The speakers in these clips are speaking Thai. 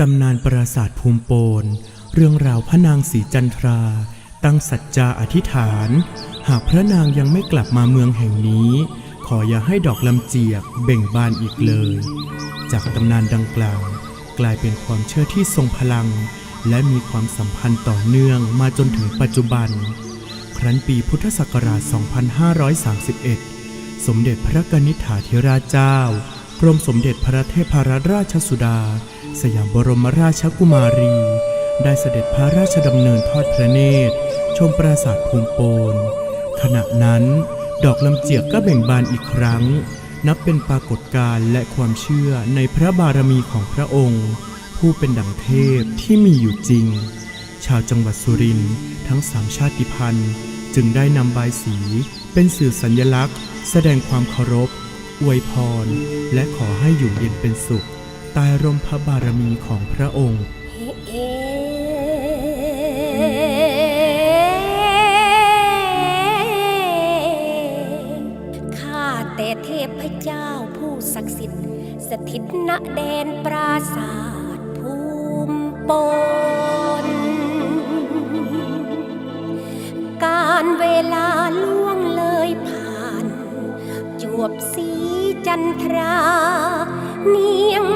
ตำนานปราสาทภูมิโปน เรื่องราวพระนางศรีจันทรา ตั้งสัจจาอธิษฐาน หากพระนางยังไม่กลับมาเมืองแห่งนี้ ขออย่าให้ดอกลำเจียกเบ่งบานอีกเลย จากตำนานดังกล่าว กลายเป็นความเชื่อที่ทรงพลัง และมีความสัมพันธ์ต่อเนื่องมาจนถึงปัจจุบัน ครั้นปีพุทธศักราช 2531 สมเด็จพระกนิษฐาธิราชเจ้ากรมสมเด็จพระเทพรัตนราชสุดา สยามบรมราชกุมารี ได้เสด็จพระราชดำเนินทอดพระเนตร ชมปราสาทภูมิโปนขณะนั้น ดอกลำเจียกก็เบ่งบานอีกครั้ง นับเป็นปรากฏการณ์และความเชื่อในพระบารมีของพระองค์ ผู้เป็นดังเทพที่มีอยู่จริง ชาวจังหวัดสุรินทร์ทั้งสามชาติพันธุ์ จึงได้นำใบายสีเป็นสื่อสัญลักษณ์ แสดงความเคารพ อวยพร และขอให้อยู่เย็นเป็นสุข ใตายร่มพระบารมีของพระองค์ข้าแต่เทพเจ้าผู้ศักดิ์สิทธิ์ สถิตณแดนปราศาสตร์ภูมิปน การเวลาล่วงเลยผ่าน จวบสีจันทรา เนียง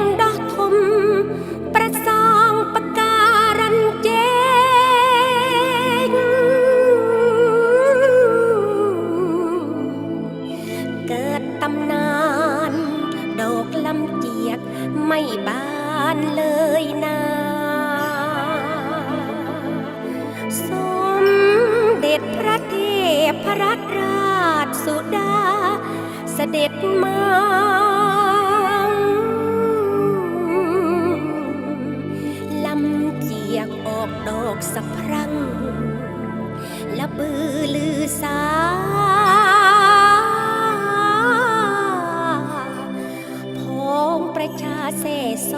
านเลยนาสมเด็จพระเทพรัตนราชสุดา เสด็จมาลำเจียกออกดอกสะพรั่งและบือลือสาพ้องประชาเสโซ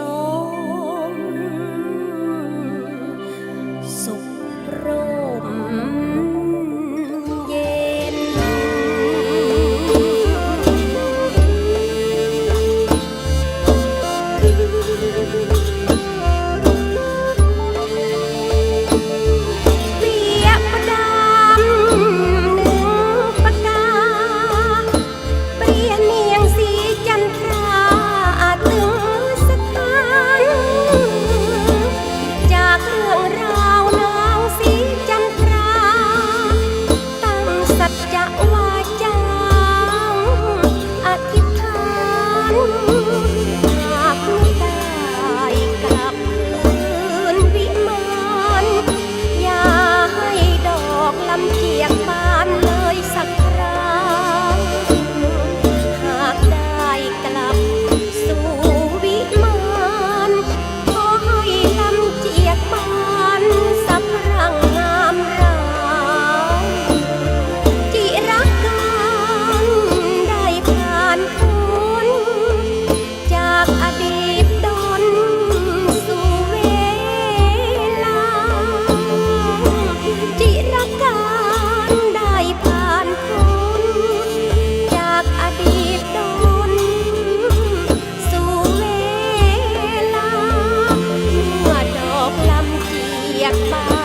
uma 天猫